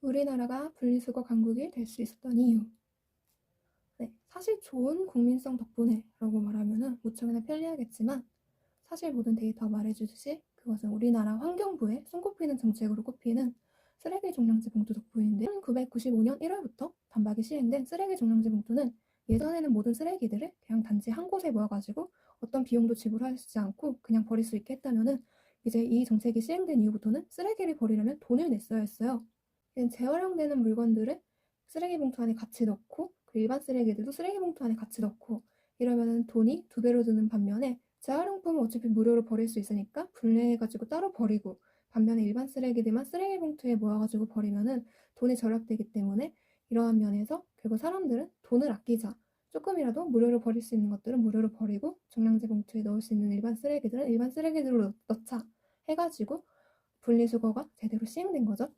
우리나라가 분리수거 강국이 될 수 있었던 이유. 네, 사실 좋은 국민성 덕분에 라고 말하면은 무척이나 편리하겠지만 사실 모든 데이터가 말해주듯이 그것은 우리나라 환경부의 손꼽히는 정책으로 꼽히는 쓰레기 종량제 봉투 덕분인데 1995년 1월부터 단박에 시행된 쓰레기 종량제 봉투는 예전에는 모든 쓰레기들을 그냥 단지 한 곳에 모아가지고 어떤 비용도 지불하지 않고 그냥 버릴 수 있게 했다면은 이제 이 정책이 시행된 이후부터는 쓰레기를 버리려면 돈을 냈어야 했어요. 이젠 재활용되는 물건들을 쓰레기 봉투 안에 같이 넣고 그 일반 쓰레기들도 쓰레기 봉투 안에 같이 넣고 이러면은 돈이 두 배로 드는 반면에 재활용품은 어차피 무료로 버릴 수 있으니까 분리해가지고 따로 버리고 반면에 일반 쓰레기들만 쓰레기 봉투에 모아가지고 버리면은 돈이 절약되기 때문에 이러한 면에서 결국 사람들은 돈을 아끼자. 조금이라도 무료로 버릴 수 있는 것들은 무료로 버리고 종량제 봉투에 넣을 수 있는 일반 쓰레기들은 일반 쓰레기들로 넣- 넣자 해가지고 분리수거가 제대로 시행된 거죠.